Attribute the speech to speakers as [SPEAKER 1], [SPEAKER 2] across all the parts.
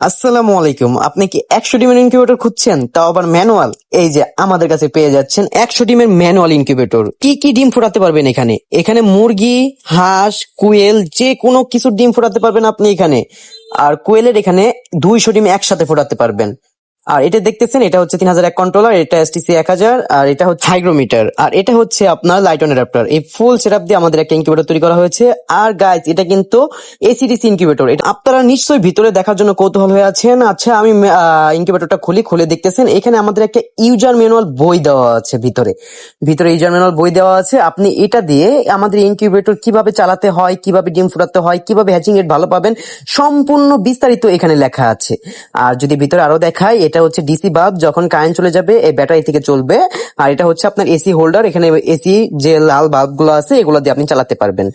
[SPEAKER 1] আসসালামু আলাইকুম। আপনি কি একশো ডিমের ইনকিউবেটর খুঁজছেন? তাও আবার ম্যানুয়াল এই যে আমাদের কাছে পেয়ে যাচ্ছেন একশো ডিমের ম্যানুয়াল ইনকিউবেটর কি কি ডিম ফোটাতে পারবেন এখানে? এখানে মুরগি, হাঁস, কুয়েল, যে কোনো কিছু ডিম ফোটাতে পারবেন আপনি এখানে। আর কুয়েলের এখানে দুইশো ডিম একসাথে ফোটাতে পারবেন। আর এটা দেখতেছেন, এটা হচ্ছে তিন হাজার এক কন্ট্রোলার এটা এসটিসি এক হাজার, আর এটা হচ্ছে হাইগ্রোমিটার আর এটা হচ্ছে আপনার লাইটন অ্যাডাপ্টার এই ফুল সেটআপ দিয়ে আমাদের একটা ইনকিউবেটর তৈরি করা হয়েছে। আর গাইজ এটা কিন্তু এসিডিসি ইনকিউবেটর আপনারা নিশ্চয়ই ভিতরে দেখার জন্য কৌতূহল হয়ে আছেন। আচ্ছা আমি ইনকিউবেটরটা খুলি, খুলে দেখতেছেন, এখানে আমাদের একটা ইউজার ম্যানুয়াল বই দেওয়া আছে ভিতরে। ভিতরে ইউজার ম্যানুয়াল বই দেওয়া আছে। আপনি এটা দিয়ে আমাদের ইনকিউবেটর কীভাবে চালাতে হয়, কীভাবে ডিম ফুটাতে হয়, কীভাবে হ্যাচিং রেট ভালো পাবেন, সম্পূর্ণ বিস্তারিত এখানে লেখা আছে। আর যদি ভিতরে আরও দেখায় এটা হচ্ছে ডিসি বাল্ব, যখন কারেন্ট চলে যাবে, এই ব্যাটারি থেকে চলবে। আর এটা হচ্ছে আপনার এসি হোল্ডার এখানে এসি যে লাল বাল্বগুলো আছে, এগুলো দিয়ে আপনি চালাতে পারবেন।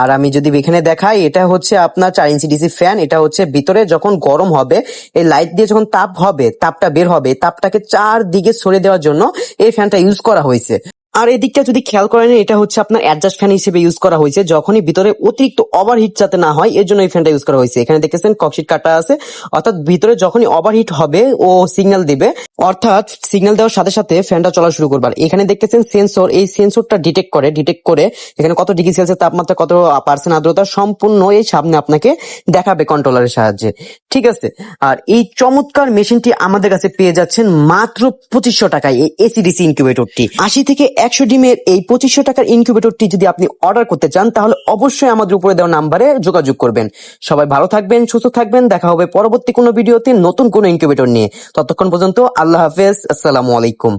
[SPEAKER 1] আর আমি যদি এখানে দেখাই, এটা হচ্ছে আপনার চার ইঞ্চি ডিসি ফ্যান এটা হচ্ছে ভিতরে যখন গরম হবে, এই লাইট দিয়ে যখন তাপ হবে, তাপটা বের হবে, তাপটাকে চারদিকে সরে দেওয়ার জন্য এই ফ্যানটা ইউজ করা হয়েছে। আর এদিকটা যদি খেয়াল করেন, এটা হচ্ছে আপনার অ্যাডজাস্ট ফ্যান হিসেবে ইউজ করা হয়েছে। যখনই ভিতরে অতিরিক্ত ওভারহিট যাতে না হয়, এর জন্য এই ফ্যানটা ইউজ করা হয়েছে। এখানে দেখতেছেন ককশিট কাটা আছে। অর্থাৎ ভিতরে যখনই ওভার হিট হবে, ও সিগন্যাল দিবে। অর্থাৎ সিগন্যাল দেওয়ার সাথে সাথে ফ্যানটা চলা শুরু করবে। আর এখানে দেখতেছেন সেন্সর এই সেন্সরটা ডিটেক্ট করে ডিটেক্ট করে এখানে কত ডিগ্রি সেলসিয়াস তাপমাত্রা, কত পার্সেন্ট আর্দ্রতা, সম্পূর্ণ এই সামনে আপনাকে দেখাবে কন্ট্রোলারের সাহায্যে। ঠিক আছে? আর এই চমৎকার মেশিনটি আমাদের কাছে পেয়ে যাচ্ছেন মাত্র পঁচিশশো টাকায়, এই এসিডিসি ইনকিউবেটরটি আশি থেকে একশো ডিমের এই পঁচিশশো টাকার ইনকিউবেটরটি যদি আপনি অর্ডার করতে চান, তাহলে অবশ্যই আমাদের উপরে দেওয়া নাম্বারে যোগাযোগ করবেন। সবাই ভালো থাকবেন, সুস্থ থাকবেন, দেখা হবে পরবর্তী কোনো ভিডিওতে নতুন কোনো ইনকিউবেটর নিয়ে। ততক্ষণ পর্যন্ত আল্লাহ হাফেজ, আসসালামু আলাইকুম।